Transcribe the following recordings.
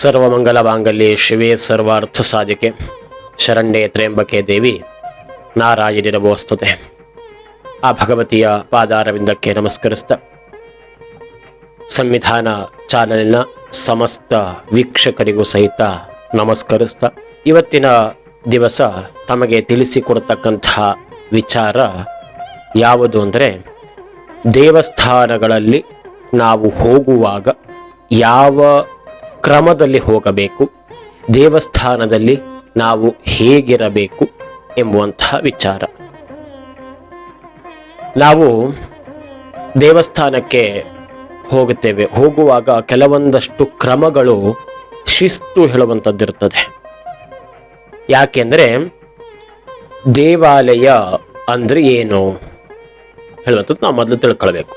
ಸರ್ವಮಂಗಲ ಮಾಂಗಲ್ಯ ಶಿವೇ ಸರ್ವಾರ್ಥ ಸಾಧಿಕೆ ಶರಣ್ಯೆ ತ್ರೇಂಬಕೆ ದೇವಿ ನಾರಾಯಣಿ ಆ ಭಗವತಿಯ ಪಾದಾರವಿಂದಕ್ಕೆ ನಮಸ್ಕರಿಸ್ತ, ಸಂವಿಧಾನ ಚಾನಲಿನ ಸಮಸ್ತ ವೀಕ್ಷಕರಿಗೂ ಸಹಿತ ನಮಸ್ಕರಿಸ್ತ, ಇವತ್ತಿನ ದಿವಸ ತಮಗೆ ತಿಳಿಸಿಕೊಡ್ತಕ್ಕಂತಹ ವಿಚಾರ ಯಾವುದು ಅಂದರೆ, ದೇವಸ್ಥಾನಗಳಲ್ಲಿ ನಾವು ಹೋಗುವಾಗ ಯಾವ ಕ್ರಮದಲ್ಲಿ ಹೋಗಬೇಕು. ದೇವಸ್ಥಾನದಲ್ಲಿ ನಾವು ಹೇಗಿರಬೇಕು ಎಂಬುವಂತಹ ವಿಚಾರ. ನಾವು ದೇವಸ್ಥಾನಕ್ಕೆ ಹೋಗುತ್ತೇವೆ. ಹೋಗುವಾಗ ಕೆಲವೊಂದಷ್ಟು ಕ್ರಮಗಳು ಶಿಸ್ತು ಹೇಳುವಂಥದ್ದಿರ್ತದೆ ಯಾಕೆಂದರೆ ದೇವಾಲಯ ಅಂದರೆ ಏನು ಹೇಳುವಂಥದ್ದು ನಾವು ಮೊದಲು ತಿಳ್ಕೊಳ್ಬೇಕು.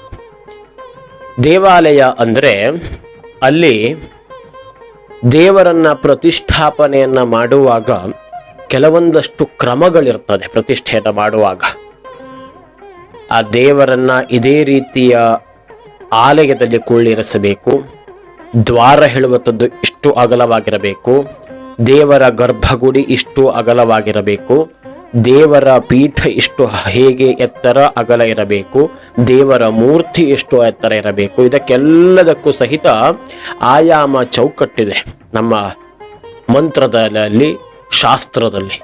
ದೇವಾಲಯ ಅಂದರೆ ಅಲ್ಲಿ ದೇವರನ್ನ ಪ್ರತಿಷ್ಠಾಪನೆಯನ್ನ ಮಾಡುವಾಗ ಕೆಲವೊಂದಷ್ಟು ಕ್ರಮಗಳಿರ್ತದೆ ಪ್ರತಿಷ್ಠೆಯನ್ನು ಮಾಡುವಾಗ. ಆ ದೇವರನ್ನ ಇದೇ ರೀತಿಯ ಆಲಯದಲ್ಲಿ ಕುಳ್ಳಿರಿಸಬೇಕು. ದ್ವಾರ ಹೇಳುವಂಥದ್ದು ಇಷ್ಟು ಅಗಲವಾಗಿರಬೇಕು. ದೇವರ ಗರ್ಭಗುಡಿ ಇಷ್ಟು ಅಗಲವಾಗಿರಬೇಕು. ದೇವರ ಪೀಠ ಎಷ್ಟು ಹೇಗೆ ಎತ್ತರ ಅಗಲ ಇರಬೇಕು, ದೇವರ ಮೂರ್ತಿ ಎಷ್ಟು ಎತ್ತರ ಇರಬೇಕು, ಇದಕ್ಕೆಲ್ಲದಕ್ಕೂ ಸಹಿತ ಆಯಾಮ ಚೌಕಟ್ಟಿದೆ ನಮ್ಮ ಮಂತ್ರದಲ್ಲಿ, ಶಾಸ್ತ್ರದಲ್ಲಿ.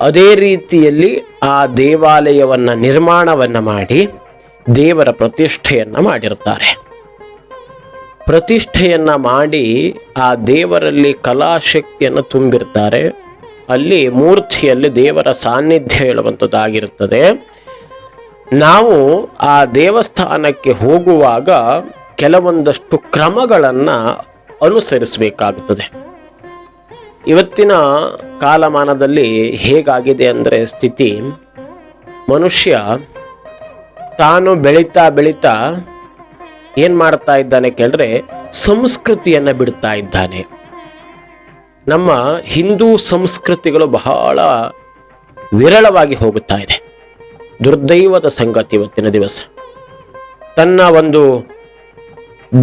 ಅದೇ ರೀತಿಯಲ್ಲಿ ಆ ದೇವಾಲಯವನ್ನು ನಿರ್ಮಾಣವನ್ನು ಮಾಡಿ ದೇವರ ಪ್ರತಿಷ್ಠೆಯನ್ನು ಮಾಡಿರ್ತಾರೆ ಪ್ರತಿಷ್ಠೆಯನ್ನು ಮಾಡಿ ಆ ದೇವರಲ್ಲಿ ಕಲಾಶಕ್ತಿಯನ್ನು ತುಂಬಿರ್ತಾರೆ ಅಲ್ಲಿ ಮೂರ್ತಿಯಲ್ಲಿ ದೇವರ ಸಾನ್ನಿಧ್ಯ ಹೇಳುವಂಥದ್ದಾಗಿರುತ್ತದೆ. ನಾವು ಆ ದೇವಸ್ಥಾನಕ್ಕೆ ಹೋಗುವಾಗ ಕೆಲವೊಂದಷ್ಟು ಕ್ರಮಗಳನ್ನು ಅನುಸರಿಸಬೇಕಾಗುತ್ತದೆ. ಇವತ್ತಿನ ಕಾಲಮಾನದಲ್ಲಿ ಹೇಗಾಗಿದೆ ಅಂದರೆ ಸ್ಥಿತಿ, ಮನುಷ್ಯ ತಾನು ಬೆಳೀತಾ ಬೆಳೀತಾ ಏನು ಮಾಡ್ತಾ ಇದ್ದಾನೆ ಕೇಳಿದ್ರೆ ಸಂಸ್ಕೃತಿಯನ್ನು ಬಿಡ್ತಾ ಇದ್ದಾನೆ. ನಮ್ಮ ಹಿಂದೂ ಸಂಸ್ಕೃತಿಗಳು ಬಹಳ ವಿರಳವಾಗಿ ಹೋಗುತ್ತಾ ಇದೆ. ದುರ್ದೈವದ ಸಂಗತಿ ಇವತ್ತಿನ ದಿವಸ. ತನ್ನ ಒಂದು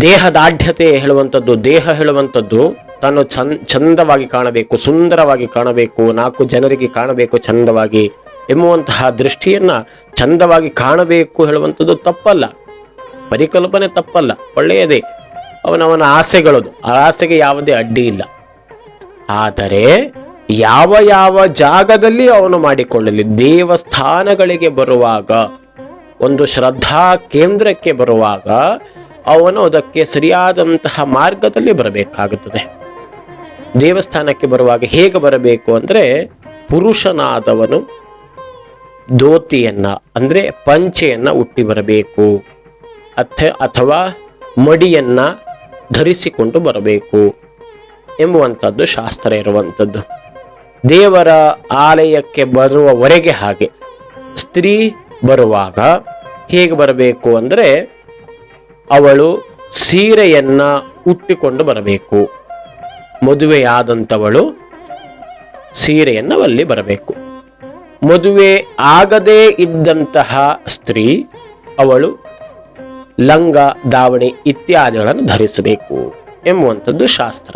ದೇಹದಾಢ್ಯತೆ ಹೇಳುವಂಥದ್ದು, ದೇಹ ಹೇಳುವಂಥದ್ದು ತಾನು ಚಂದ ಚಂದವಾಗಿ ಕಾಣಬೇಕು, ಸುಂದರವಾಗಿ ಕಾಣಬೇಕು, ನಾಲ್ಕು ಜನರಿಗೆ ಕಾಣಬೇಕು ಚಂದವಾಗಿ ಎಂಬುವಂತಹ ದೃಷ್ಟಿಯನ್ನ ಚಂದವಾಗಿ ಕಾಣಬೇಕು ಹೇಳುವಂಥದ್ದು ತಪ್ಪಲ್ಲ. ಪರಿಕಲ್ಪನೆ ತಪ್ಪಲ್ಲ, ಒಳ್ಳೆಯದೇ. ಅವನವನ ಆಸೆಗಳದು. ಆ ಆಸೆಗೆ ಯಾವುದೇ ಅಡ್ಡಿ ಇಲ್ಲ. ಆದರೆ ಯಾವ ಯಾವ ಜಾಗದಲ್ಲಿ ಅವನು ಮಾಡಿಕೊಳ್ಳಲಿ, ದೇವಸ್ಥಾನಗಳಿಗೆ ಬರುವಾಗ, ಒಂದು ಶ್ರದ್ಧಾ ಕೇಂದ್ರಕ್ಕೆ ಬರುವಾಗ, ಅವನು ಅದಕ್ಕೆ ಸರಿಯಾದಂತಹ ಮಾರ್ಗದಲ್ಲಿ ಬರಬೇಕಾಗುತ್ತದೆ. ದೇವಸ್ಥಾನಕ್ಕೆ ಬರುವಾಗ ಹೇಗೆ ಬರಬೇಕು ಅಂದರೆ, ಪುರುಷನಾದವನು ಧೋತಿಯನ್ನು, ಅಂದರೆ ಪಂಚೆಯನ್ನು ಉಟ್ಟಿ ಬರಬೇಕು ಅಥ ಅಥವಾ ಮಡಿಯನ್ನು ಧರಿಸಿಕೊಂಡು ಬರಬೇಕು. ಎಂಬುವಂಥದ್ದು ಶಾಸ್ತ್ರ ಇರುವಂಥದ್ದು. ದೇವರ ಆಲಯಕ್ಕೆ ಬರುವವರೆಗೆ ಹಾಗೆ. ಸ್ತ್ರೀ ಬರುವಾಗ ಹೇಗೆ ಬರಬೇಕು ಅಂದರೆ ಅವಳು ಸೀರೆಯನ್ನ ಉಟ್ಟಿಕೊಂಡು ಬರಬೇಕು. ಮದುವೆಯಾದಂಥವಳು ಸೀರೆಯನ್ನು ಅಲ್ಲಿ ಬರಬೇಕು. ಮದುವೆ ಆಗದೇ ಇದ್ದಂತಹ ಸ್ತ್ರೀ ಅವಳು ಲಂಗ, ದಾವಣಿ ಇತ್ಯಾದಿಗಳನ್ನು ಧರಿಸಬೇಕು ಎಂಬುವಂಥದ್ದು ಶಾಸ್ತ್ರ.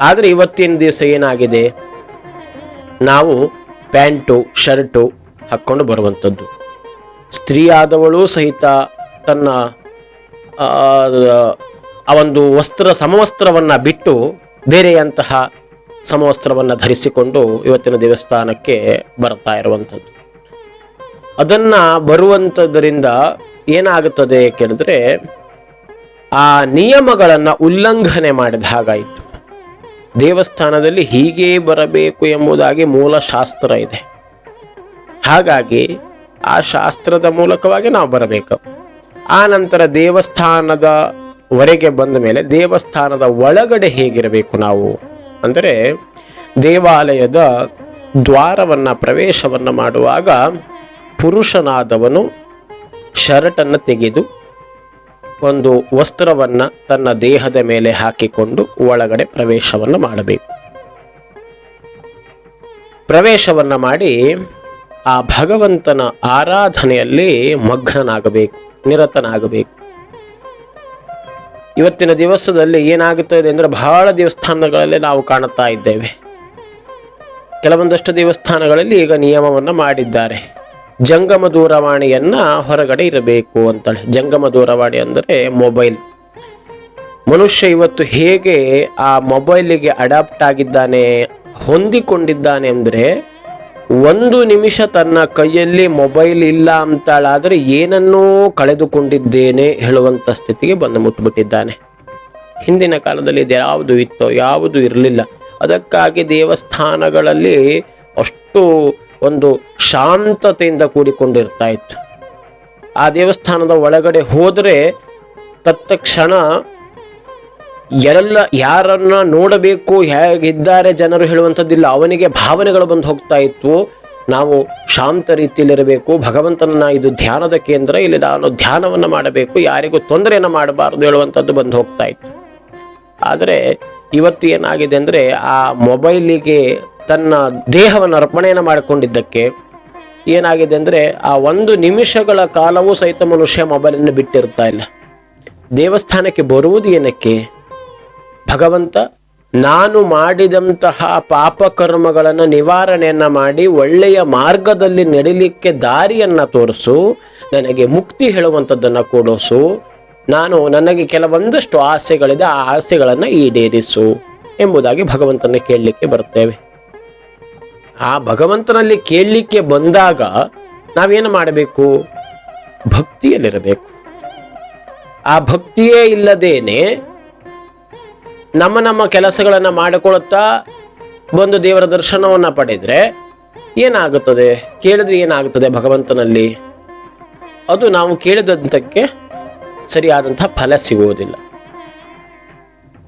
ಆದರೆ ಇವತ್ತಿನ ದಿವಸ ಏನಾಗಿದೆ? ನಾವು ಪ್ಯಾಂಟು ಶರ್ಟು ಹಾಕ್ಕೊಂಡು ಬರುವಂಥದ್ದು. ಸ್ತ್ರೀ ಆದವಳು ಸಹಿತ ತನ್ನ ಆ, ಒಂದು ವಸ್ತ್ರ ಸಮವಸ್ತ್ರವನ್ನು ಬಿಟ್ಟು ಬೇರೆಯಂತಹ ಸಮವಸ್ತ್ರವನ್ನು ಧರಿಸಿಕೊಂಡು ಇವತ್ತಿನ ದೇವಸ್ಥಾನಕ್ಕೆ ಬರ್ತಾ ಇರುವಂಥದ್ದು. ಅದನ್ನು ಬರುವಂಥದ್ದರಿಂದ ಏನಾಗುತ್ತದೆ ಕೇಳಿದ್ರೆ ಆ ನಿಯಮಗಳನ್ನು ಉಲ್ಲಂಘನೆ ಮಾಡಿದ ಹಾಗಾಯಿತು. ದೇವಸ್ಥಾನದಲ್ಲಿ ಹೀಗೆ ಬರಬೇಕು ಎಂಬುದಾಗಿ ಮೂಲ ಶಾಸ್ತ್ರ ಇದೆ. ಹಾಗಾಗಿ ಆ ಶಾಸ್ತ್ರದ ಮೂಲಕವಾಗಿ ನಾವು ಬರಬೇಕು. ಆ ನಂತರ ದೇವಸ್ಥಾನದ ವರೆಗೆ ಬಂದ ಮೇಲೆ ದೇವಸ್ಥಾನದ ಒಳಗಡೆ ಹೇಗಿರಬೇಕು ನಾವು? ಅಂದರೆ ದೇವಾಲಯದ ದ್ವಾರವನ್ನ ಪ್ರವೇಶವನ್ನು ಮಾಡುವಾಗ ಪುರುಷನಾದವನು ಶರ್ಟನ್ನು ತೆಗೆದು ಒಂದು ವಸ್ತ್ರವನ್ನ ತನ್ನ ದೇಹದ ಮೇಲೆ ಹಾಕಿಕೊಂಡು ಒಳಗಡೆ ಪ್ರವೇಶವನ್ನು ಮಾಡಬೇಕು. ಪ್ರವೇಶವನ್ನ ಮಾಡಿ ಆ ಭಗವಂತನ ಆರಾಧನೆಯಲ್ಲಿ ಮಗ್ನನಾಗಬೇಕು, ನಿರತನಾಗಬೇಕು. ಇವತ್ತಿನ ದಿವಸದಲ್ಲಿ ಏನಾಗುತ್ತದೆ ಅಂದರೆ ಬಹಳ ದೇವಸ್ಥಾನಗಳಲ್ಲಿ ನಾವು ಕಾಣುತ್ತಾ ಇದ್ದೇವೆ. ಕೆಲವೊಂದಷ್ಟು ದೇವಸ್ಥಾನಗಳಲ್ಲಿ ಈಗ ನಿಯಮವನ್ನು ಮಾಡಿದ್ದಾರೆ. ಜಂಗಮ ದೂರವಾಣಿಯನ್ನು ಹೊರಗಡೆ ಇರಬೇಕು ಅಂತೇಳಿ. ಜಂಗಮ ದೂರವಾಣಿ ಅಂದರೆ ಮೊಬೈಲ್. ಮನುಷ್ಯ ಇವತ್ತು ಹೇಗೆ ಆ ಮೊಬೈಲಿಗೆ ಅಡಾಪ್ಟ್ ಆಗಿದ್ದಾನೆ, ಹೊಂದಿಕೊಂಡಿದ್ದಾನೆ ಅಂದರೆ ಒಂದು ನಿಮಿಷ ತನ್ನ ಕೈಯಲ್ಲಿ ಮೊಬೈಲ್ ಇಲ್ಲ ಅಂತಾಳಾದರೆ ಏನನ್ನೂ ಕಳೆದುಕೊಂಡಿದ್ದೇನೆ ಹೇಳುವಂಥ ಸ್ಥಿತಿಗೆ ಬಂದು ಮುಟ್ಬಿಟ್ಟಿದ್ದಾನೆ. ಹಿಂದಿನ ಕಾಲದಲ್ಲಿ ಇದು ಯಾವುದು ಇತ್ತೋ ಯಾವುದು ಇರಲಿಲ್ಲ. ಅದಕ್ಕಾಗಿ ದೇವಸ್ಥಾನಗಳಲ್ಲಿ ಅಷ್ಟು ಒಂದು ಶಾಂತತೆಯಿಂದ ಕೂಡಿಕೊಂಡಿರ್ತಾ ಇತ್ತು. ಆ ದೇವಸ್ಥಾನದ ಒಳಗಡೆ ಹೋದರೆ ತತ್ಕ್ಷಣ ಎಲ್ಲ ಯಾರನ್ನ ನೋಡಬೇಕು, ಹೇಗಿದ್ದಾರೆ ಜನರು ಹೇಳುವಂಥದ್ದಿಲ್ಲ. ಅವನಿಗೆ ಭಾವನೆಗಳು ಬಂದು ಹೋಗ್ತಾ ಇತ್ತು. ನಾವು ಶಾಂತ ರೀತಿಯಲ್ಲಿರಬೇಕು, ಭಗವಂತನನ್ನ ಇದು ಧ್ಯಾನದ ಕೇಂದ್ರ, ಇಲ್ಲಿ ನಾನು ಧ್ಯಾನವನ್ನು ಮಾಡಬೇಕು, ಯಾರಿಗೂ ತೊಂದರೆಯನ್ನು ಮಾಡಬಾರದು ಹೇಳುವಂಥದ್ದು ಬಂದು ಹೋಗ್ತಾ ಇತ್ತು. ಆದರೆ ಇವತ್ತು ಏನಾಗಿದೆ ಅಂದರೆ ಆ ಮೊಬೈಲಿಗೆ ತನ್ನ ದೇಹವನ್ನು ಅರ್ಪಣೆಯನ್ನು ಮಾಡಿಕೊಂಡಿದ್ದಕ್ಕೆ ಏನಾಗಿದೆ ಅಂದರೆ ಆ ಒಂದು ನಿಮಿಷಗಳ ಕಾಲವೂ ಸಹಿತ ಮನುಷ್ಯ ಮೊಬೈಲನ್ನು ಬಿಟ್ಟಿರ್ತಾ ಇಲ್ಲ. ದೇವಸ್ಥಾನಕ್ಕೆ ಬರುವುದು ಏನಕ್ಕೆ? ಭಗವಂತ, ನಾನು ಮಾಡಿದಂತಹ ಪಾಪಕರ್ಮಗಳನ್ನು ನಿವಾರಣೆಯನ್ನು ಮಾಡಿ ಒಳ್ಳೆಯ ಮಾರ್ಗದಲ್ಲಿ ನಡಿಲಿಕ್ಕೆ ದಾರಿಯನ್ನು ತೋರಿಸು, ನನಗೆ ಮುಕ್ತಿ ಹೇಳುವಂಥದ್ದನ್ನು ಕೊಡಿಸು, ನಾನು ನನಗೆ ಕೆಲವೊಂದಷ್ಟು ಆಸೆಗಳಿದೆ, ಆ ಆಸೆಗಳನ್ನು ಈಡೇರಿಸು ಎಂಬುದಾಗಿ ಭಗವಂತನ ಕೇಳಲಿಕ್ಕೆ ಬರ್ತೇವೆ. ಆ ಭಗವಂತನಲ್ಲಿ ಕೇಳಲಿಕ್ಕೆ ಬಂದಾಗ ನಾವೇನು ಮಾಡಬೇಕು? ಭಕ್ತಿಯಲ್ಲಿರಬೇಕು. ಆ ಭಕ್ತಿಯೇ ಇಲ್ಲದೇನೆ ನಮ್ಮ ನಮ್ಮ ಕೆಲಸಗಳನ್ನು ಮಾಡಿಕೊಳ್ಳುತ್ತಾ ಬಂದು ದೇವರ ದರ್ಶನವನ್ನು ಪಡೆದರೆ ಏನಾಗುತ್ತದೆ? ಕೇಳಿದ್ರೆ ಏನಾಗುತ್ತದೆ ಭಗವಂತನಲ್ಲಿ? ಅದು ನಾವು ಕೇಳಿದಂತಕ್ಕೆ ಸರಿಯಾದಂಥ ಫಲ ಸಿಗುವುದಿಲ್ಲ.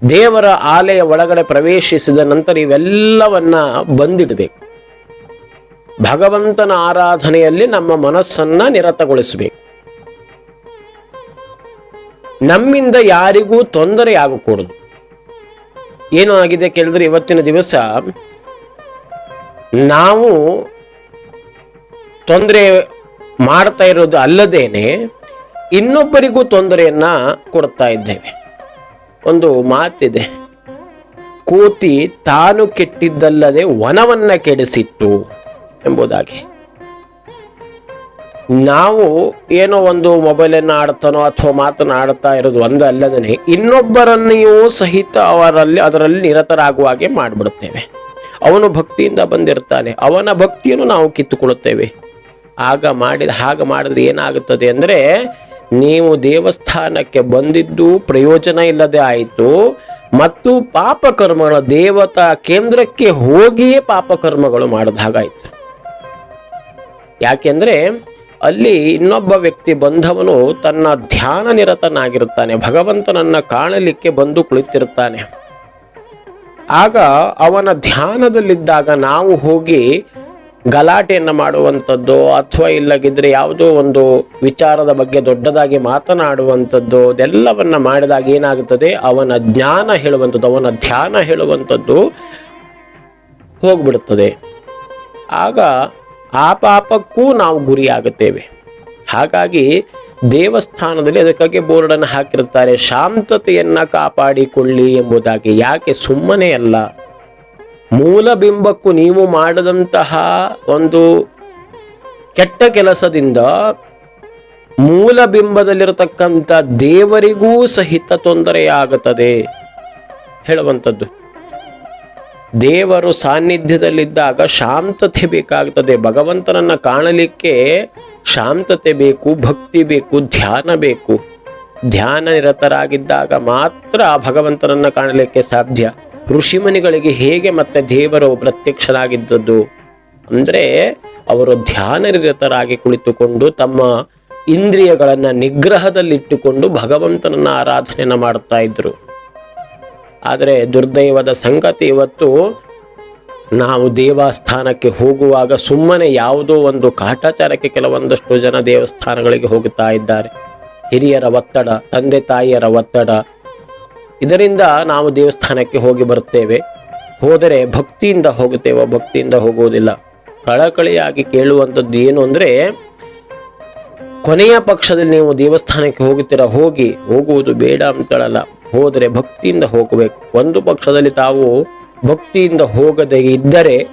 ದೇವರ ಆಲಯ ಒಳಗಡೆ ಪ್ರವೇಶಿಸಿದ ನಂತರ ಇವೆಲ್ಲವನ್ನ ಬಂದಿಡಬೇಕು. ಭಗವಂತನ ಆರಾಧನೆಯಲ್ಲಿ ನಮ್ಮ ಮನಸ್ಸನ್ನು ನಿರತಗೊಳಿಸಬೇಕು. ನಮ್ಮಿಂದ ಯಾರಿಗೂ ತೊಂದರೆ ಆಗಕೂಡದು ಏನು ಆಗಿದೆ ಕೇಳಿದ್ರೆ ಇವತ್ತಿನ ದಿವಸ ನಾವು ತೊಂದರೆ ಮಾಡ್ತಾ ಇರೋದು ಅಲ್ಲದೇನೆ ಇನ್ನೊಬ್ಬರಿಗೂ ತೊಂದರೆಯನ್ನ ಕೊಡ್ತಾ ಇದ್ದೇವೆ. ಒಂದು ಮಾತಿದೆ. ಕೋತಿ ತಾನು ಕೆಟ್ಟಿದ್ದಲ್ಲದೆ ವನವನ್ನ ಕೆಡಿಸಿತ್ತು. ಎಂಬುದಾಗಿ. ನಾವು ಏನೋ ಒಂದು ಮೊಬೈಲನ್ನು ಆಡ್ತಾನೋ ಅಥವಾ ಮಾತನಾಡ್ತಾ ಇರೋದು ಒಂದು ಅಲ್ಲದೇ ಇನ್ನೊಬ್ಬರನ್ನೆಯೂ ಸಹಿತ ಅವರಲ್ಲಿ, ಅದರಲ್ಲಿ ನಿರತರಾಗುವ ಹಾಗೆ ಮಾಡಿಬಿಡುತ್ತೇವೆ. ಅವನು ಭಕ್ತಿಯಿಂದ ಬಂದಿರ್ತಾನೆ. ಅವನ ಭಕ್ತಿಯನ್ನು ನಾವು ಕಿತ್ತುಕೊಳ್ಳುತ್ತೇವೆ. ಆಗ ಮಾಡಿದ, ಹಾಗೆ ಮಾಡಿದ್ರೆ ಏನಾಗುತ್ತದೆ ಅಂದರೆ, ನೀವು ದೇವಸ್ಥಾನಕ್ಕೆ ಬಂದಿದ್ದು ಪ್ರಯೋಜನ ಇಲ್ಲದೆ ಆಯಿತು, ಮತ್ತು ಪಾಪಕರ್ಮಗಳ ದೇವತಾ ಕೇಂದ್ರಕ್ಕೆ ಹೋಗಿಯೇ ಪಾಪಕರ್ಮಗಳು ಮಾಡಿದ ಹಾಗಾಯಿತು. ಯಾಕೆಂದ್ರೆ ಅಲ್ಲಿ ಇನ್ನೊಬ್ಬ ವ್ಯಕ್ತಿ ಬಂದವನು ತನ್ನ ಧ್ಯಾನ ನಿರತನಾಗಿರುತ್ತಾನೆ, ಭಗವಂತನನ್ನು ಕಾಣಲಿಕ್ಕೆ ಬಂದು ಕುಳಿತಿರುತ್ತಾನೆ ಆಗ ಅವನ ಧ್ಯಾನದಲ್ಲಿದ್ದಾಗ ನಾವು ಹೋಗಿ ಗಲಾಟೆಯನ್ನು ಮಾಡುವಂಥದ್ದು ಅಥವಾ ಇಲ್ಲದಿದ್ದರೆ ಯಾವುದೋ ಒಂದು ವಿಚಾರದ ಬಗ್ಗೆ ದೊಡ್ಡದಾಗಿ ಮಾತನಾಡುವಂಥದ್ದು, ಅದೆಲ್ಲವನ್ನು ಮಾಡಿದಾಗ ಏನಾಗುತ್ತದೆ? ಅವನ ಜ್ಞಾನ ಹೇಳುವಂಥದ್ದು, ಅವನ ಧ್ಯಾನ ಹೇಳುವಂಥದ್ದು ಹೋಗ್ಬಿಡುತ್ತದೆ. ಆಗ ಆ ಪಾಪಕ್ಕೂ ನಾವು ಗುರಿಯಾಗುತ್ತೇವೆ. ಹಾಗಾಗಿ ದೇವಸ್ಥಾನದಲ್ಲಿ ಅದಕ್ಕಾಗಿ ಬೋರ್ಡನ್ನು ಹಾಕಿರುತ್ತಾರೆ, ಶಾಂತತೆಯನ್ನ ಕಾಪಾಡಿಕೊಳ್ಳಿ ಎಂಬುದಾಗಿ. ಯಾಕೆ? ಸುಮ್ಮನೆ ಅಲ್ಲ. ಮೂಲ ಬಿಂಬಕ್ಕೂ ನೀವು ಮಾಡದಂತಹ ಒಂದು ಕೆಟ್ಟ ಕೆಲಸದಿಂದ ಮೂಲ ಬಿಂಬದಲ್ಲಿರತಕ್ಕಂಥ ದೇವರಿಗೂ ಸಹಿತ ತೊಂದರೆಯಾಗುತ್ತದೆ. ಹೇಳುವಂಥದ್ದು. ದೇವರು ಸಾನ್ನಿಧ್ಯದಲ್ಲಿದ್ದಾಗ ಶಾಂತತೆ ಬೇಕಾಗ್ತದೆ. ಭಗವಂತನನ್ನು ಕಾಣಲಿಕ್ಕೆ ಶಾಂತತೆ ಬೇಕು, ಭಕ್ತಿ ಬೇಕು, ಧ್ಯಾನ ಬೇಕು. ಧ್ಯಾನ ನಿರತರಾಗಿದ್ದಾಗ ಮಾತ್ರ ಆ ಭಗವಂತನನ್ನು ಕಾಣಲಿಕ್ಕೆ ಸಾಧ್ಯ. ಋಷಿಮುನಿಗಳಿಗೆ ಹೇಗೆ ಮತ್ತೆ ದೇವರು ಪ್ರತ್ಯಕ್ಷರಾಗಿದ್ದದ್ದು ಅಂದರೆ ಅವರು ಧ್ಯಾನ ನಿರತರಾಗಿ ಕುಳಿತುಕೊಂಡು ತಮ್ಮ ಇಂದ್ರಿಯಗಳನ್ನು ನಿಗ್ರಹದಲ್ಲಿಟ್ಟುಕೊಂಡು ಭಗವಂತನನ್ನು ಆರಾಧನೆಯನ್ನು ಮಾಡ್ತಾ ಇದ್ರು. ಆದರೆ ದುರ್ದೈವದ ಸಂಗತಿ ಇವತ್ತು ನಾವು ದೇವಸ್ಥಾನಕ್ಕೆ ಹೋಗುವಾಗ ಸುಮ್ಮನೆ ಯಾವುದೋ ಒಂದು ಕಾಟಾಚಾರಕ್ಕೆ ಕೆಲವೊಂದಷ್ಟು ಜನ ದೇವಸ್ಥಾನಗಳಿಗೆ ಹೋಗುತ್ತಾ ಇದ್ದಾರೆ. ಹಿರಿಯರ ಒತ್ತಡ, ತಂದೆ ತಾಯಿಯರ ಒತ್ತಡ. ಇದರಿಂದ ನಾವು ದೇವಸ್ಥಾನಕ್ಕೆ ಹೋಗಿ ಬರುತ್ತೇವೆ. ಹೋದರೆ ಭಕ್ತಿಯಿಂದ ಹೋಗುತ್ತೇವೆ, ಭಕ್ತಿಯಿಂದ ಹೋಗುವುದಿಲ್ಲ. ಕಳಕಳಿಯಾಗಿ ಕೇಳುವಂಥದ್ದು ಏನು ಅಂದರೆ, ಕೊನೆಯ ಪಕ್ಷದಲ್ಲಿ ನೀವು ದೇವಸ್ಥಾನಕ್ಕೆ ಹೋಗುತ್ತೀರ? ಹೋಗಿ, ಹೋಗುವುದು ಬೇಡ ಅಂತೇಳಲ್ಲ. ಹೋದರೆ ಭಕ್ತಿಯಿಂದ ಹೋಗಬೇಕು. ಒಂದು ಪಕ್ಷದಲ್ಲಿ ತಾವು ಭಕ್ತಿಯಿಂದ ಹೋಗದೆ ಇದ್ದರೆ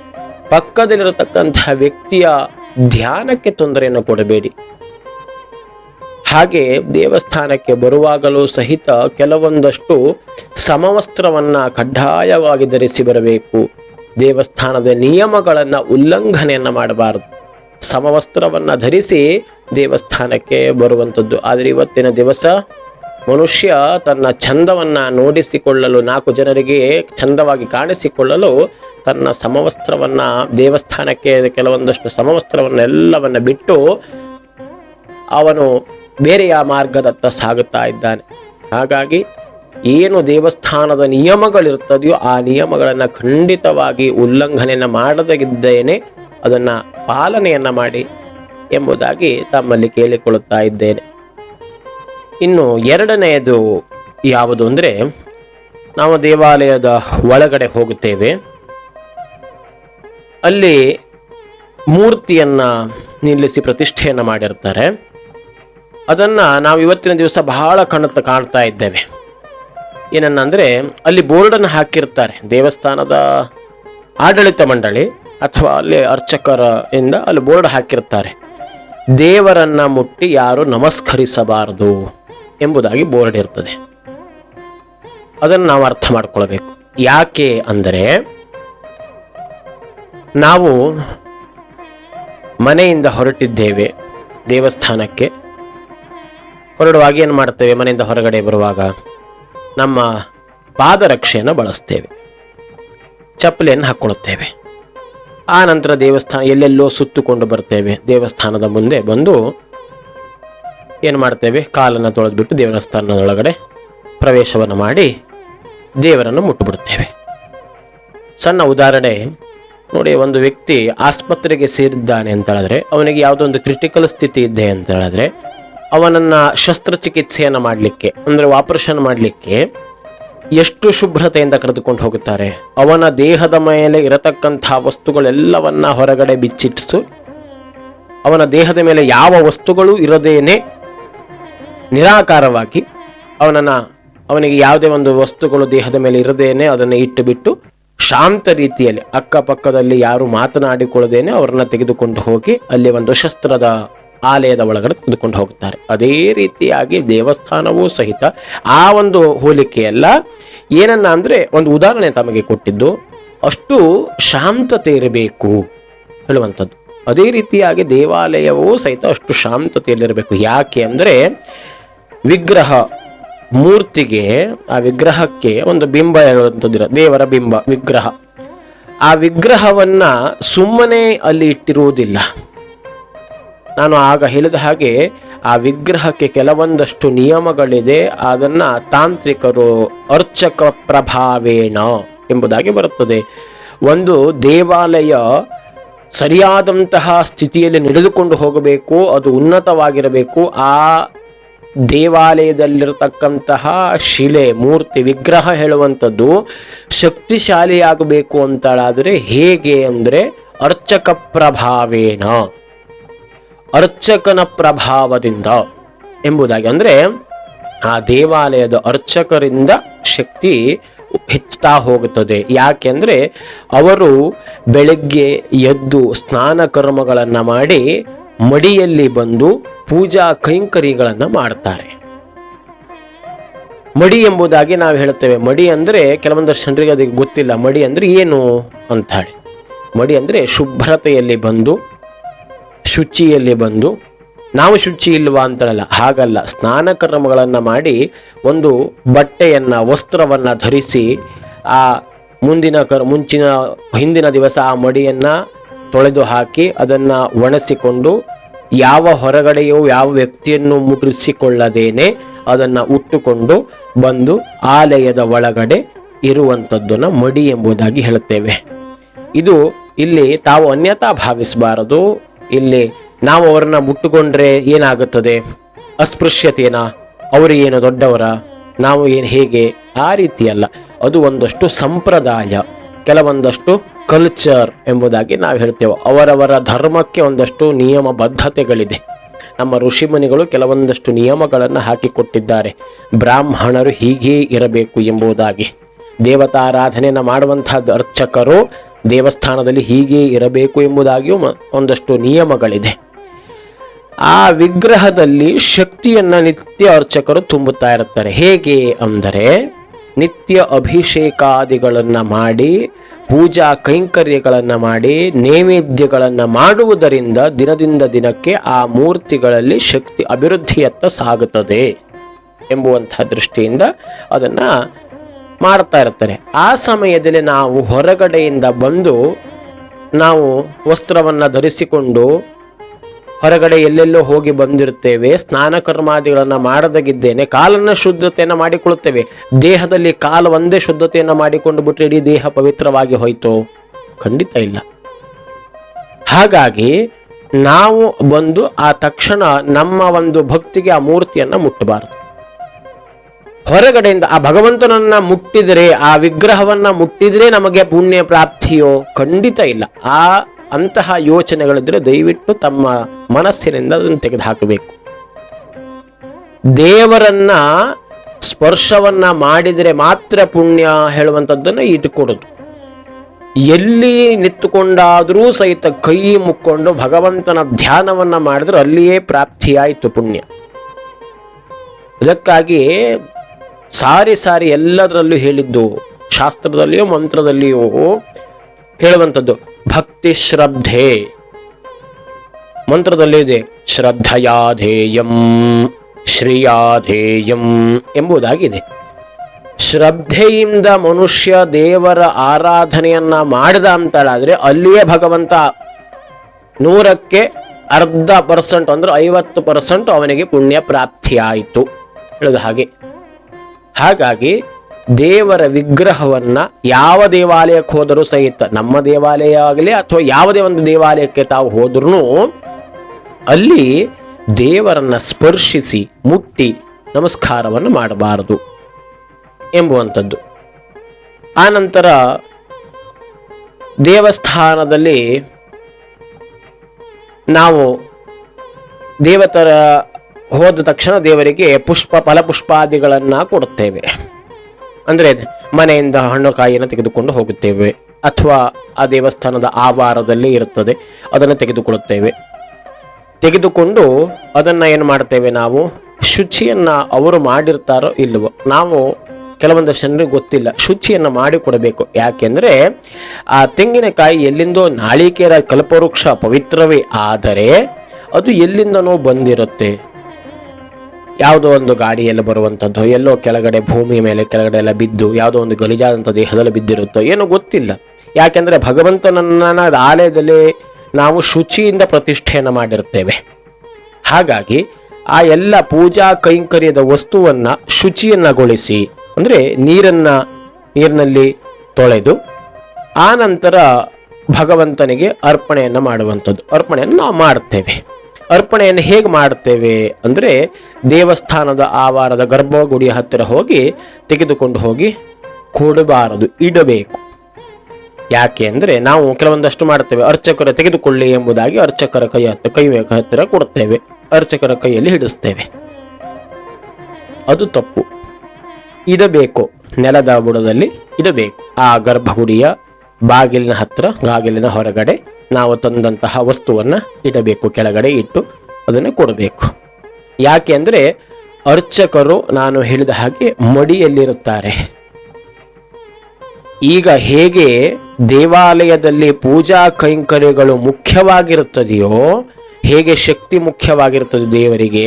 ಪಕ್ಕದಲ್ಲಿರತಕ್ಕಂತಹ ವ್ಯಕ್ತಿಯ ಧ್ಯಾನಕ್ಕೆ ತೊಂದರೆಯನ್ನು ಕೊಡಬೇಡಿ. ಹಾಗೆ ದೇವಸ್ಥಾನಕ್ಕೆ ಬರುವಾಗಲೂ ಸಹಿತ ಕೆಲವೊಂದಷ್ಟು ಸಮವಸ್ತ್ರವನ್ನ ಕಡ್ಡಾಯವಾಗಿ ಧರಿಸಿ ಬರಬೇಕು. ದೇವಸ್ಥಾನದ ನಿಯಮಗಳನ್ನ ಉಲ್ಲಂಘನೆಯನ್ನ ಮಾಡಬಾರದು. ಸಮವಸ್ತ್ರವನ್ನ ಧರಿಸಿ ದೇವಸ್ಥಾನಕ್ಕೆ ಬರುವಂಥದ್ದು. ಆದರೆ ಇವತ್ತಿನ ದಿವಸ ಮನುಷ್ಯ ತನ್ನ ಚಂದವನ್ನ ನೋಡಿಸಿಕೊಳ್ಳಲು ನಾಲ್ಕು ಜನರಿಗೆ ಚಂದವಾಗಿ ಕಾಣಿಸಿಕೊಳ್ಳಲು ತನ್ನ ಸಮವಸ್ತ್ರವನ್ನ ದೇವಸ್ಥಾನಕ್ಕೆ ಕೆಲವೊಂದಷ್ಟು ಸಮವಸ್ತ್ರವನ್ನೆಲ್ಲವನ್ನ ಬಿಟ್ಟು ಅವನು ಬೇರೆಯ ಮಾರ್ಗದತ್ತ ಸಾಗುತ್ತಾ ಇದ್ದಾನೆ. ಹಾಗಾಗಿ ಏನು ದೇವಸ್ಥಾನದ ನಿಯಮಗಳಿರ್ತದೆಯೋ ಆ ನಿಯಮಗಳನ್ನು ಖಂಡಿತವಾಗಿ ಉಲ್ಲಂಘನೆಯನ್ನು ಮಾಡದಿದ್ದೇನೆ ಅದನ್ನು ಪಾಲನೆಯನ್ನು ಮಾಡಿ ಎಂಬುದಾಗಿ ತಮ್ಮಲ್ಲಿ ಕೇಳಿಕೊಳ್ಳುತ್ತಾ ಇದ್ದೇನೆ. ಇನ್ನು ಎರಡನೆಯದು ಯಾವುದು ಅಂದರೆ ನಾವು ದೇವಾಲಯದ ಒಳಗಡೆ ಹೋಗುತ್ತೇವೆ. ಅಲ್ಲಿ ಮೂರ್ತಿಯನ್ನು ನಿಲ್ಲಿಸಿ ಪ್ರತಿಷ್ಠೆಯನ್ನು ಮಾಡಿರ್ತಾರೆ. ಅದನ್ನು ನಾವು ಇವತ್ತಿನ ದಿವಸ ಬಹಳ ಕಣ್ಣ ಕಾಣ್ತಾ ಇದ್ದೇವೆ. ಏನನ್ನ ಅಂದರೆ ಅಲ್ಲಿ ಬೋರ್ಡನ್ನು ಹಾಕಿರ್ತಾರೆ. ದೇವಸ್ಥಾನದ ಆಡಳಿತ ಮಂಡಳಿ ಅಥವಾ ಅಲ್ಲಿ ಅರ್ಚಕರ ಇಂದ ಅಲ್ಲಿ ಬೋರ್ಡ್ ಹಾಕಿರ್ತಾರೆ. ದೇವರನ್ನ ಮುಟ್ಟಿ ಯಾರು ನಮಸ್ಕರಿಸಬಾರದು. ಎಂಬುದಾಗಿ ಬೋರ್ಡ್ ಇರ್ತದೆ. ಅದನ್ನು ನಾವು ಅರ್ಥ ಮಾಡ್ಕೊಳ್ಬೇಕು. ಯಾಕೆ ಅಂದರೆ, ನಾವು ಮನೆಯಿಂದ ಹೊರಟಿದ್ದೇವೆ ದೇವಸ್ಥಾನಕ್ಕೆ. ಹೊರಡುವಾಗ ಏನು ಮಾಡ್ತೇವೆ? ಮನೆಯಿಂದ ಹೊರಗಡೆ ಬರುವಾಗ ನಮ್ಮ ಪಾದರಕ್ಷೆಯನ್ನು ಬಳಸ್ತೇವೆ. ಚಪ್ಪಲಿಯನ್ನು ಹಾಕ್ಕೊಳ್ಳುತ್ತೇವೆ. ಆ ನಂತರ ದೇವಸ್ಥಾನ, ಎಲ್ಲೆಲ್ಲೋ ಸುತ್ತುಕೊಂಡು ಬರ್ತೇವೆ. ದೇವಸ್ಥಾನದ ಮುಂದೆ ಬಂದು ಏನು ಮಾಡ್ತೇವೆ? ಕಾಲನ್ನು ತೊಳೆದ್ಬಿಟ್ಟು ದೇವಸ್ಥಾನದೊಳಗಡೆ ಪ್ರವೇಶವನ್ನು ಮಾಡಿ ದೇವರನ್ನು ಮುಟ್ಟುಬಿಡುತ್ತೇವೆ. ಸಣ್ಣ ಉದಾಹರಣೆ, ನೋಡಿ, ಒಂದು ವ್ಯಕ್ತಿ ಆಸ್ಪತ್ರೆಗೆ ಸೇರಿದ್ದಾನೆ ಅಂತ ಹೇಳಿದ್ರೆ, ಅವನಿಗೆ ಯಾವುದೋ ಒಂದು ಕ್ರಿಟಿಕಲ್ ಸ್ಥಿತಿ ಇದೆ ಅಂತ ಹೇಳಿದ್ರೆ, ಅವನನ್ನು ಶಸ್ತ್ರಚಿಕಿತ್ಸೆಯನ್ನು ಮಾಡಲಿಕ್ಕೆ, ಅಂದರೆ ಆಪರೇಷನ್ ಮಾಡಲಿಕ್ಕೆ ಎಷ್ಟು ಶುಭ್ರತೆಯಿಂದ ಕರೆದುಕೊಂಡು ಹೋಗುತ್ತಾರೆ? ಅವನ ದೇಹದ ಮೇಲೆ ಇರತಕ್ಕಂಥ ವಸ್ತುಗಳೆಲ್ಲವನ್ನ ಹೊರಗಡೆ ಬಿಚ್ಚಿಟ್ಟಿಸು ಅವನ ದೇಹದ ಮೇಲೆ ಯಾವ ವಸ್ತುಗಳು ಇರದೇನೆ ನಿರಾಕಾರವಾಗಿ ಅವನನ್ನು, ಅವನಿಗೆ ಯಾವುದೇ ಒಂದು ವಸ್ತುಗಳು ದೇಹದ ಮೇಲೆ ಇರದೇನೆ ಅದನ್ನು ಇಟ್ಟು ಬಿಟ್ಟು ಶಾಂತ ರೀತಿಯಲ್ಲಿ ಅಕ್ಕಪಕ್ಕದಲ್ಲಿ ಯಾರು ಮಾತನಾಡಿಕೊಳ್ಳದೇನೆ ಅವರನ್ನು ತೆಗೆದುಕೊಂಡು ಹೋಗಿ ಅಲ್ಲಿ ಒಂದು ಶಸ್ತ್ರದ ಆಲಯದ ಒಳಗಡೆ ತೆಗೆದುಕೊಂಡು ಹೋಗುತ್ತಾರೆ. ಅದೇ ರೀತಿಯಾಗಿ ದೇವಸ್ಥಾನವೂ ಸಹಿತ ಆ ಒಂದು ಹೋಲಿಕೆಯಲ್ಲ. ಏನನ್ನ ಅಂದ್ರೆ ಒಂದು ಉದಾಹರಣೆ ತಮಗೆ ಕೊಟ್ಟಿದ್ದು, ಅಷ್ಟು ಶಾಂತತೆ ಇರಬೇಕು ಹೇಳುವಂಥದ್ದು. ಅದೇ ರೀತಿಯಾಗಿ ದೇವಾಲಯವೂ ಸಹಿತ ಅಷ್ಟು ಶಾಂತತೆಯಲ್ಲಿರಬೇಕು. ಯಾಕೆ ಅಂದರೆ ವಿಗ್ರಹ ಮೂರ್ತಿಗೆ, ಆ ವಿಗ್ರಹಕ್ಕೆ ಒಂದು ಬಿಂಬ ಹೇಳುವಂಥದ್ದು ದೇವರ ಬಿಂಬ, ವಿಗ್ರಹ. ಆ ವಿಗ್ರಹವನ್ನ ಸುಮ್ಮನೆ ಅಲ್ಲಿ ಇಟ್ಟಿರುವುದಿಲ್ಲ. ನಾನು ಆಗ ಹೇಳಿದ ಹಾಗೆ, ಆ ವಿಗ್ರಹಕ್ಕೆ ಕೆಲವೊಂದಷ್ಟು ನಿಯಮಗಳಿದೆ, ಅದನ್ನ ತಾಂತ್ರಿಕರು ಅರ್ಚಕ ಪ್ರಭಾವೇಣ ಎಂಬುದಾಗಿ ಬರುತ್ತದೆ. ಒಂದು ದೇವಾಲಯ ಸರಿಯಾದಂತಹ ಸ್ಥಿತಿಯಲ್ಲಿ ನಡೆದುಕೊಂಡು ಹೋಗಬೇಕು, ಅದು ಉನ್ನತವಾಗಿರಬೇಕು, ಆ ದೇವಾಲಯದಲ್ಲಿರತಕ್ಕಂತಹ ಶಿಲೆ, ಮೂರ್ತಿ, ವಿಗ್ರಹ ಹೇಳುವಂಥದ್ದು ಶಕ್ತಿಶಾಲಿಯಾಗಬೇಕು ಅಂತಳಾದರೆ ಹೇಗೆ ಅಂದರೆ ಅರ್ಚಕ ಪ್ರಭಾವೇನ, ಅರ್ಚಕನ ಪ್ರಭಾವದಿಂದ ಎಂಬುದಾಗಿ. ಅಂದರೆ ಆ ದೇವಾಲಯದ ಅರ್ಚಕರಿಂದ ಶಕ್ತಿ ಹೆಚ್ಚುತ್ತಾ ಹೋಗುತ್ತದೆ. ಯಾಕೆಂದರೆ ಅವರು ಬೆಳಗ್ಗೆ ಎದ್ದು ಸ್ನಾನ ಕರ್ಮಗಳನ್ನು ಮಾಡಿ ಮಡಿಯಲ್ಲಿ ಬಂದು ಪೂಜಾ ಕೈಂಕರಿಗಳನ್ನು ಮಾಡ್ತಾರೆ. ಮಡಿ ಎಂಬುದಾಗಿ ನಾವು ಹೇಳುತ್ತೇವೆ ಮಡಿ ಅಂದರೆ ಕೆಲವೊಂದಷ್ಟು ಜನರಿಗೆ ಅದಕ್ಕೆ ಗೊತ್ತಿಲ್ಲ. ಮಡಿ ಅಂದರೆ ಏನು ಅಂತ ಹೇಳಿ ಮಡಿ ಅಂದರೆ ಶುಭ್ರತೆಯಲ್ಲಿ ಬಂದು, ಶುಚಿಯಲ್ಲಿ ಬಂದು, ನಾವು ಶುಚಿ ಇಲ್ವಾ ಅಂತಳಲ್ಲ. ಹಾಗಲ್ಲ. ಸ್ನಾನ ಕರ್ಮಗಳನ್ನು ಮಾಡಿ ಒಂದು ಬಟ್ಟೆಯನ್ನು, ವಸ್ತ್ರವನ್ನು ಧರಿಸಿ ಆ ಮುಂದಿನ ಕರ್, ಮುಂಚಿನ ಹಿಂದಿನ ದಿವಸ ಆ ಮಡಿಯನ್ನು ತೊಳೆದು ಹಾಕಿ ಅದನ್ನು ಒಣಸಿಕೊಂಡು ಯಾವ ಹೊರಗಡೆಯೂ ಯಾವ ವ್ಯಕ್ತಿಯನ್ನು ಮುಡಿಸಿಕೊಳ್ಳದೇನೆ ಅದನ್ನು ಉಟ್ಟುಕೊಂಡು ಬಂದು ಆಲಯದ ಒಳಗಡೆ ಇರುವಂಥದ್ದನ್ನು ಮಡಿ ಎಂಬುದಾಗಿ ಹೇಳುತ್ತೇವೆ. ಇದು ಇಲ್ಲಿ ತಾವು ಅನ್ಯತಾ ಭಾವಿಸಬಾರದು. ಇಲ್ಲಿ ನಾವು ಅವರನ್ನ ಮುಟ್ಟುಕೊಂಡ್ರೆ ಏನಾಗುತ್ತದೆ? ಅಸ್ಪೃಶ್ಯತೆನಾ? ಅವರು ಏನು ದೊಡ್ಡವರ? ನಾವು ಏನು ಹೇಗೆ? ಆ ರೀತಿಯಲ್ಲ. ಅದು ಒಂದಷ್ಟು ಸಂಪ್ರದಾಯ. ಕೆಲವೊಂದಷ್ಟು ಕಲ್ಚರ್ ಎಂಬುದಾಗಿ ನಾವು ಹೇಳ್ತೇವೆ. ಅವರವರ ಧರ್ಮಕ್ಕೆ ಒಂದಷ್ಟು ನಿಯಮ ಬದ್ಧತೆಗಳಿದೆ ನಮ್ಮ ಋಷಿಮುನಿಗಳು ಕೆಲವೊಂದಷ್ಟು ನಿಯಮಗಳನ್ನು ಹಾಕಿಕೊಟ್ಟಿದ್ದಾರೆ. ಬ್ರಾಹ್ಮಣರು ಹೀಗೇ ಇರಬೇಕು ಎಂಬುದಾಗಿ. ದೇವತಾರಾಧನೆಯನ್ನು ಮಾಡುವಂತಹ ಅರ್ಚಕರು ದೇವಸ್ಥಾನದಲ್ಲಿ ಹೀಗೇ ಇರಬೇಕು ಎಂಬುದಾಗಿಯೂ ಒಂದಷ್ಟು ನಿಯಮಗಳಿದೆ. ಆ ವಿಗ್ರಹದಲ್ಲಿ ಶಕ್ತಿಯನ್ನು ನಿತ್ಯ ಅರ್ಚಕರು ತುಂಬುತ್ತಾ ಇರುತ್ತಾರೆ. ಹೇಗೆ ಅಂದರೆ ನಿತ್ಯ ಅಭಿಷೇಕಾದಿಗಳನ್ನು ಮಾಡಿ, ಪೂಜಾ ಕೈಂಕರ್ಯಗಳನ್ನು ಮಾಡಿ, ನೈವೇದ್ಯಗಳನ್ನು ಮಾಡುವುದರಿಂದ ದಿನದಿಂದ ದಿನಕ್ಕೆ ಆ ಮೂರ್ತಿಗಳಲ್ಲಿ ಶಕ್ತಿ ಅಭಿವೃದ್ಧಿಯತ್ತ ಸಾಗುತ್ತದೆ ಎಂಬುವಂತಹ ದೃಷ್ಟಿಯಿಂದ ಅದನ್ನು ಮಾಡ್ತಾ ಇರ್ತಾರೆ. ಆ ಸಮಯದಲ್ಲಿ ನಾವು ಹೊರಗಡೆಯಿಂದ ಬಂದು ನಾವು ವಸ್ತ್ರವನ್ನು ಧರಿಸಿಕೊಂಡು ಹೊರಗಡೆ ಎಲ್ಲೆಲ್ಲೋ ಹೋಗಿ ಬಂದಿರುತ್ತೇವೆ, ಸ್ನಾನ ಕರ್ಮಾದಿಗಳನ್ನು ಮಾಡದಾಗಿದ್ದೇನೆ, ಕಾಲನ್ನು ಶುದ್ಧತೆಯನ್ನು ಮಾಡಿಕೊಳ್ಳುತ್ತೇವೆ. ದೇಹದಲ್ಲಿ ಕಾಲ ಒಂದೇ ಶುದ್ಧತೆಯನ್ನು ಮಾಡಿಕೊಂಡು ಬಿಟ್ರೆ ಇಡೀ ದೇಹ ಪವಿತ್ರವಾಗಿ ಹೋಯಿತು. ಖಂಡಿತ ಇಲ್ಲ. ಹಾಗಾಗಿ ನಾವು ಬಂದು ಆ ತಕ್ಷಣ ನಮ್ಮ ಒಂದು ಭಕ್ತಿಗೆ ಆ ಮೂರ್ತಿಯನ್ನು ಮುಟ್ಟಬಾರದು. ಹೊರಗಡೆಯಿಂದ ಆ ಭಗವಂತನನ್ನ ಮುಟ್ಟಿದರೆ, ಆ ವಿಗ್ರಹವನ್ನ ಮುಟ್ಟಿದರೆ ನಮಗೆ ಪುಣ್ಯ ಪ್ರಾಪ್ತಿಯೋ? ಖಂಡಿತ ಇಲ್ಲ. ಆ ಅಂತಹ ಯೋಚನೆಗಳಿದ್ರೆ ದಯವಿಟ್ಟು ತಮ್ಮ ಮನಸ್ಸಿನಿಂದ ಅದನ್ನು ತೆಗೆದು ಹಾಕಬೇಕು ದೇವರನ್ನ ಸ್ಪರ್ಶವನ್ನ ಮಾಡಿದರೆ ಮಾತ್ರ ಪುಣ್ಯ ಹೇಳುವಂಥದ್ದನ್ನು ಇಟ್ಟುಕೊಡೋದು. ಎಲ್ಲಿ ನಿಂತುಕೊಂಡಾದರೂ ಸಹಿತ ಕೈ ಮುಕ್ಕೊಂಡು ಭಗವಂತನ ಧ್ಯಾನವನ್ನ ಮಾಡಿದ್ರೆ ಅಲ್ಲಿಯೇ ಪ್ರಾಪ್ತಿಯಾಯಿತು ಪುಣ್ಯ. ಅದಕ್ಕಾಗಿ ಸಾರಿ ಸಾರಿ ಎಲ್ಲದರಲ್ಲೂ ಹೇಳಿದ್ದು, ಶಾಸ್ತ್ರದಲ್ಲಿಯೋ ಮಂತ್ರದಲ್ಲಿಯೋ ಹೇಳುವಂಥದ್ದು ಭಕ್ತಿ ಶ್ರದ್ಧೆ. ಮಂತ್ರದಲ್ಲಿ ಇದೆ, ಶ್ರದ್ಧಯಾಧೇಯಂ, ಶ್ರೀಯಾಧೇಯಂ ಎಂಬುದಾಗಿದೆ. ಶ್ರದ್ಧೆಯಿಂದ ಮನುಷ್ಯ ದೇವರ ಆರಾಧನೆಯನ್ನ ಮಾಡಿದ ಅಂತಳಾದ್ರೆ, ಅಲ್ಲಿಯೇ ಭಗವಂತ ನೂರಕ್ಕೆ ಅರ್ಧ ಪರ್ಸೆಂಟ್ ಅಂದ್ರೆ ಐವತ್ತು ಪರ್ಸೆಂಟ್ ಅವನಿಗೆ ಪುಣ್ಯ ಪ್ರಾಪ್ತಿಯಾಯಿತು. ಹೇಳಿದ ಹಾಗೆ. ಹಾಗಾಗಿ ದೇವರ ವಿಗ್ರಹವನ್ನ ಯಾವ ದೇವಾಲಯಕ್ಕೆ ಹೋದರೂ ಸಹಿತ, ನಮ್ಮ ದೇವಾಲಯ ಆಗಲಿ ಅಥವಾ ಯಾವುದೇ ಒಂದು ದೇವಾಲಯಕ್ಕೆ ತಾವು ಹೋದ್ರೂ ಅಲ್ಲಿ ದೇವರನ್ನ ಸ್ಪರ್ಶಿಸಿ, ಮುಟ್ಟಿ ನಮಸ್ಕಾರವನ್ನು ಮಾಡಬಾರದು ಎಂಬುವಂಥದ್ದು. ಆನಂತರ ದೇವಸ್ಥಾನದಲ್ಲಿ ನಾವು ದೇವತರ ಹೋದ ತಕ್ಷಣ ದೇವರಿಗೆ ಪುಷ್ಪ, ಫಲಪುಷ್ಪಾದಿಗಳನ್ನು ಕೊಡುತ್ತೇವೆ. ಅಂದರೆ ಮನೆಯಿಂದ ಹಣ್ಣು ಕಾಯಿಯನ್ನು ತೆಗೆದುಕೊಂಡು ಹೋಗುತ್ತೇವೆ. ಅಥವಾ ಆ ದೇವಸ್ಥಾನದ ಆವಾರದಲ್ಲಿ ಇರುತ್ತದೆ, ಅದನ್ನು ತೆಗೆದುಕೊಳ್ಳುತ್ತೇವೆ. ತೆಗೆದುಕೊಂಡು ಅದನ್ನ ಏನು ಮಾಡ್ತೇವೆ ನಾವು? ಶುಚಿಯನ್ನ ಅವರು ಮಾಡಿರ್ತಾರೋ ಇಲ್ಲವೋ? ನಾವು ಕೆಲವೊಂದು ಜನರಿಗೆ ಗೊತ್ತಿಲ್ಲ. ಶುಚಿಯನ್ನು ಮಾಡಿಕೊಡಬೇಕು. ಯಾಕೆಂದರೆ, ಆ ತೆಂಗಿನಕಾಯಿ ಎಲ್ಲಿಂದೋ ನಾಳಿಕೇರ ಕಲ್ಪವೃಕ್ಷ ಪವಿತ್ರವೇ, ಆದರೆ ಅದು ಎಲ್ಲಿಂದನೋ ಬಂದಿರುತ್ತೆ. ಯಾವುದೋ ಒಂದು ಗಾಡಿಯಲ್ಲಿ ಬರುವಂಥದ್ದು ಎಲ್ಲೋ ಕೆಳಗಡೆ ಭೂಮಿ ಮೇಲೆ ಕೆಳಗಡೆ ಎಲ್ಲ ಬಿದ್ದು, ಯಾವುದೋ ಒಂದು ಗಲಿಜಾದಂಥ ದೇಹದಲ್ಲಿ ಬಿದ್ದಿರುತ್ತೋ ಏನೋ ಗೊತ್ತಿಲ್ಲ. ಯಾಕೆಂದರೆ ಭಗವಂತನನ್ನ ಆಲಯದಲ್ಲಿ ನಾವು ಶುಚಿಯಿಂದ ಪ್ರತಿಷ್ಠೆಯನ್ನು ಮಾಡಿರ್ತೇವೆ. ಹಾಗಾಗಿ ಆ ಎಲ್ಲ ಪೂಜಾ ಕೈಂಕರ್ಯದ ವಸ್ತುವನ್ನು ಶುಚಿಯನ್ನಗೊಳಿಸಿ, ಅಂದರೆ ನೀರನ್ನು, ನೀರಿನಲ್ಲಿ ತೊಳೆದು, ಆ ನಂತರ ಭಗವಂತನಿಗೆ ಅರ್ಪಣೆಯನ್ನು ಮಾಡುವಂಥದ್ದು ಅರ್ಪಣೆಯನ್ನು ನಾವು ಮಾಡ್ತೇವೆ. ಅರ್ಪಣೆಯನ್ನು ಹೇಗೆ ಮಾಡುತ್ತೇವೆ ಅಂದರೆ ದೇವಸ್ಥಾನದ ಆವಾರದ ಗರ್ಭಗುಡಿಯ ಹತ್ತಿರ ಹೋಗಿ ತೆಗೆದುಕೊಂಡು ಹೋಗಿ ಕೊಡಬಾರದು, ಇಡಬೇಕು. ಯಾಕೆ ಅಂದರೆ ನಾವು ಕೆಲವೊಂದಷ್ಟು ಮಾಡ್ತೇವೆ ಅರ್ಚಕರ ತೆಗೆದುಕೊಳ್ಳಿ ಎಂಬುದಾಗಿ ಅರ್ಚಕರ ಕೈ ಹತ್ತ ಕೈ ಹತ್ತಿರ ಕೊಡುತ್ತೇವೆ, ಅರ್ಚಕರ ಕೈಯಲ್ಲಿ ಹಿಡಿಸ್ತೇವೆ. ಅದು ತಪ್ಪು. ಇಡಬೇಕು, ನೆಲದ ಬುಡದಲ್ಲಿ ಇಡಬೇಕು. ಆ ಗರ್ಭಗುಡಿಯ ಬಾಗಿಲಿನ ಹತ್ತಿರ ಬಾಗಿಲಿನ ಹೊರಗಡೆ ನಾವು ತಂದಂತಹ ವಸ್ತುವನ್ನ ಇಡಬೇಕು, ಕೆಳಗಡೆ ಇಟ್ಟು ಅದನ್ನು ಕೊಡಬೇಕು. ಯಾಕೆ ಅಂದರೆ ಅರ್ಚಕರು ನಾನು ಹೇಳಿದ ಹಾಗೆ ಮಡಿಯಲ್ಲಿರುತ್ತಾರೆ. ಈಗ ಹೇಗೆ ದೇವಾಲಯದಲ್ಲಿ ಪೂಜಾ ಕೈಂಕರ್ಯಗಳು ಮುಖ್ಯವಾಗಿರುತ್ತದೆಯೋ, ಹೇಗೆ ಶಕ್ತಿ ಮುಖ್ಯವಾಗಿರುತ್ತದೆ ದೇವರಿಗೆ,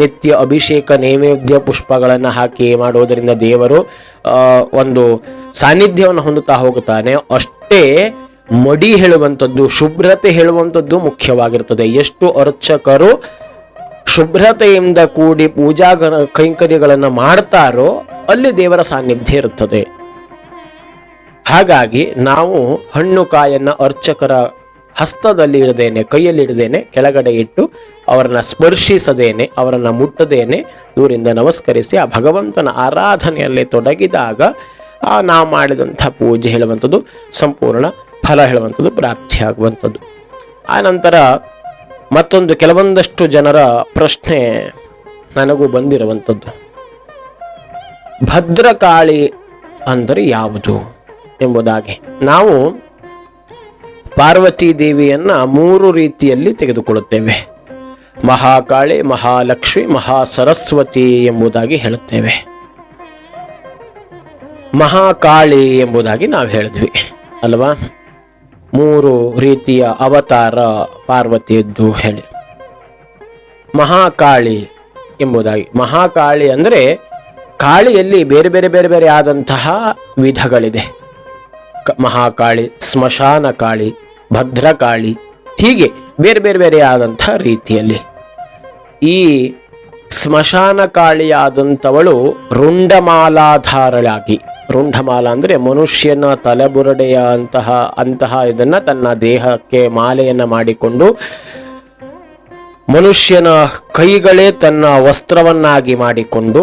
ನಿತ್ಯ ಅಭಿಷೇಕ ನೈವೇದ್ಯ ಪುಷ್ಪಗಳನ್ನು ಹಾಕಿ ಮಾಡುವುದರಿಂದ ದೇವರು ಒಂದು ಸಾನ್ನಿಧ್ಯವನ್ನು ಹೊಂದುತ್ತಾ ಹೋಗುತ್ತಾನೆ. ಅಷ್ಟೇ ಮಡಿ ಹೇಳುವಂಥದ್ದು, ಶುಭ್ರತೆ ಹೇಳುವಂಥದ್ದು ಮುಖ್ಯವಾಗಿರುತ್ತದೆ ಎಷ್ಟು ಅರ್ಚಕರು ಶುಭ್ರತೆಯಿಂದ ಕೂಡಿ ಪೂಜಾ ಕೈಂಕರ್ಯಗಳನ್ನು ಮಾಡ್ತಾರೋ ಅಲ್ಲಿ ದೇವರ ಸಾನ್ನಿಧ್ಯ ಇರುತ್ತದೆ. ಹಾಗಾಗಿ ನಾವು ಹಣ್ಣು ಕಾಯನ್ನ ಅರ್ಚಕರ ಹಸ್ತದಲ್ಲಿ ಇಡದೇನೆ, ಕೈಯಲ್ಲಿ ಇಡದೇನೆ, ಕೆಳಗಡೆ ಇಟ್ಟು ಅವರನ್ನ ಸ್ಪರ್ಶಿಸದೇನೆ, ಅವರನ್ನ ಮುಟ್ಟದೇನೆ, ದೂರಿಂದ ನಮಸ್ಕರಿಸಿ ಆ ಭಗವಂತನ ಆರಾಧನೆಯಲ್ಲಿ ತೊಡಗಿದಾಗ ಆ ನಾವು ಮಾಡಿದಂಥ ಪೂಜೆ ಹೇಳುವಂಥದ್ದು ಸಂಪೂರ್ಣ ಫಲ ಹೇಳುವಂಥದ್ದು ಪ್ರಾಪ್ತಿಯಾಗುವಂಥದ್ದು ಆ ನಂತರ ಮತ್ತೊಂದು ಕೆಲವೊಂದಷ್ಟು ಜನರ ಪ್ರಶ್ನೆ ನನಗೂ ಬಂದಿರುವಂಥದ್ದು. ಭದ್ರಕಾಳಿ ಅಂದರೆ ಯಾವುದು ಎಂಬುದಾಗಿ. ನಾವು ಪಾರ್ವತಿ ದೇವಿಯನ್ನು ಮೂರು ರೀತಿಯಲ್ಲಿ ತೆಗೆದುಕೊಳ್ಳುತ್ತೇವೆ. ಮಹಾಕಾಳಿ, ಮಹಾಲಕ್ಷ್ಮಿ ಮಹಾ ಸರಸ್ವತಿ ಎಂಬುದಾಗಿ ಹೇಳುತ್ತೇವೆ. ಮಹಾಕಾಳಿ ಎಂಬುದಾಗಿ ನಾವು ಹೇಳಿದ್ವಿ, ಅಲ್ವಾ? ಮೂರು ರೀತಿಯ ಅವತಾರ ಪಾರ್ವತಿಯದ್ದು ಹೇಳಿ. ಮಹಾಕಾಳಿ ಎಂಬುದಾಗಿ. ಮಹಾಕಾಳಿ ಅಂದರೆ ಕಾಳಿಯಲ್ಲಿ ಬೇರೆ ಬೇರೆ ಬೇರೆ ಬೇರೆ ಆದಂತಹ ವಿಧಗಳಿದೆ. ಮಹಾಕಾಳಿ, ಸ್ಮಶಾನ ಕಾಳಿ, ಭದ್ರಕಾಳಿ, ಹೀಗೆ ಬೇರೆ ಬೇರೆ ಬೇರೆ ಆದಂತಹ ರೀತಿಯಲ್ಲಿ. ಈ ಸ್ಮಶಾನ ಕಾಳಿಯಾದಂಥವಳು ರುಂಡಮಾಲಾಧಾರಳಾಗಿ ರುಂಡಮಾಲ ಅಂದರೆ ಮನುಷ್ಯನ ತಲೆಬುರಡೆಯ ಅಂತಹ ಅಂತಹ ಇದನ್ನು ತನ್ನ ದೇಹಕ್ಕೆ ಮಾಲೆಯನ್ನು ಮಾಡಿಕೊಂಡು ಮನುಷ್ಯನ ಕೈಗಳೇ ತನ್ನ ವಸ್ತ್ರವನ್ನಾಗಿ ಮಾಡಿಕೊಂಡು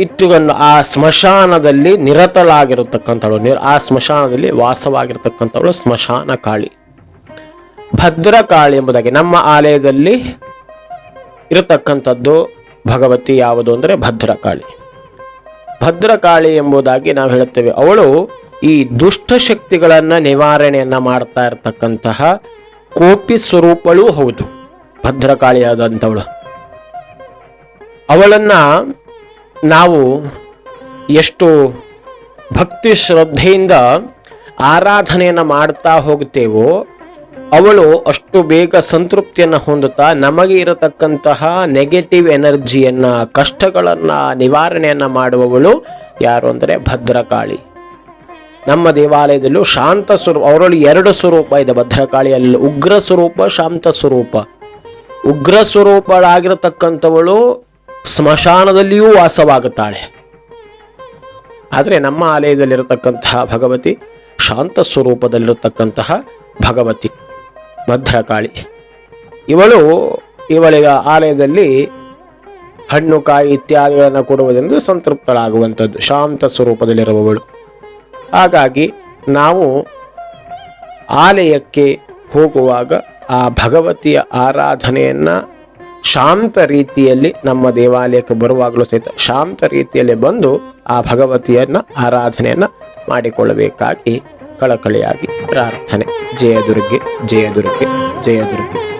ಇಟ್ಟುಕೊಂಡು ಆ ಸ್ಮಶಾನದಲ್ಲಿ ನಿರತಳಾಗಿರತಕ್ಕಂಥವಳು. ನಿರ್, ಆ ಸ್ಮಶಾನದಲ್ಲಿ ವಾಸವಾಗಿರತಕ್ಕಂಥವಳು ಸ್ಮಶಾನ ಕಾಳಿ. ಭದ್ರಕಾಳಿ ಎಂಬುದಾಗಿ ನಮ್ಮ ಆಲಯದಲ್ಲಿ ಇರತಕ್ಕಂಥದ್ದು ಭಗವತಿ ಯಾವುದು ಅಂದರೆ ಭದ್ರಕಾಳಿ ಭದ್ರಕಾಳಿ ಎಂಬುದಾಗಿ ನಾವು ಹೇಳುತ್ತೇವೆ. ಅವಳು ಈ ದುಷ್ಟ ಶಕ್ತಿಗಳನ್ನ ನಿವಾರಣೆಯನ್ನ ಮಾಡ್ತಾ ಇರತಕ್ಕಂತಹ ಕೋಪಿ ಸ್ವರೂಪಳೂ ಹೌದು. ಭದ್ರಕಾಳಿಯಾದಂಥವಳು ಅವಳನ್ನ ನಾವು ಎಷ್ಟು ಭಕ್ತಿ ಶ್ರದ್ಧೆಯಿಂದ ಆರಾಧನೆಯನ್ನು ಮಾಡ್ತಾ ಹೋಗ್ತೇವೋ ಅವಳು ಅಷ್ಟು ಬೇಗ ಸಂತೃಪ್ತಿಯನ್ನು ಹೊಂದುತ್ತಾ ನಮಗೆ ಇರತಕ್ಕಂತಹ ನೆಗೆಟಿವ್ ಎನರ್ಜಿಯನ್ನ ಕಷ್ಟಗಳನ್ನ, ನಿವಾರಣೆಯನ್ನ ಮಾಡುವವಳು ಯಾರು ಅಂದರೆ ಭದ್ರಕಾಳಿ. ನಮ್ಮ ದೇವಾಲಯದಲ್ಲೂ ಶಾಂತ ಸ್ವರೂಪ, ಅವರಲ್ಲಿ ಎರಡು ಸ್ವರೂಪ ಇದೆ. ಭದ್ರಕಾಳಿಯಲ್ಲಿ ಉಗ್ರ ಸ್ವರೂಪ, ಶಾಂತ ಸ್ವರೂಪ. ಉಗ್ರ ಸ್ವರೂಪಳಾಗಿರತಕ್ಕಂಥವಳು ಸ್ಮಶಾನದಲ್ಲಿಯೂ ವಾಸವಾಗುತ್ತಾಳೆ. ಆದರೆ ನಮ್ಮ ಆಲಯದಲ್ಲಿರತಕ್ಕಂತಹ ಭಗವತಿ ಶಾಂತ ಸ್ವರೂಪದಲ್ಲಿರತಕ್ಕಂತಹ ಭಗವತಿ. ಭದ್ರಕಾಳಿ. ಇವಳು ಇವಳಿಗೆ ಆಲಯದಲ್ಲಿ ಹಣ್ಣು, ಕಾಯಿ ಇತ್ಯಾದಿಗಳನ್ನು ಕೊಡುವುದೆಂದು ಸಂತೃಪ್ತರಾಗುವಂಥದ್ದು ಶಾಂತ ಸ್ವರೂಪದಲ್ಲಿರುವವಳು. ಹಾಗಾಗಿ ನಾವು ಆಲಯಕ್ಕೆ ಹೋಗುವಾಗ ಆ ಭಗವತಿಯ ಆರಾಧನೆಯನ್ನು ಶಾಂತ ರೀತಿಯಲ್ಲಿ ನಮ್ಮ ದೇವಾಲಯಕ್ಕೆ ಬರುವಾಗಲೂ ಸಹಿತ ಶಾಂತ ರೀತಿಯಲ್ಲಿ ಬಂದು ಆ ಭಗವತಿಯನ್ನು ಆರಾಧನೆಯನ್ನು ಮಾಡಿಕೊಳ್ಳಬೇಕಾಗಿ ಕಳಕಳಿಯಾಗಿ ಪ್ರಾರ್ಥನೆ. ಜಯದುರ್ಗೆ ಜಯದುರ್ಗೆ ಜಯದುರ್ಗೆ ಜಯ ದುರ್ಗೆ.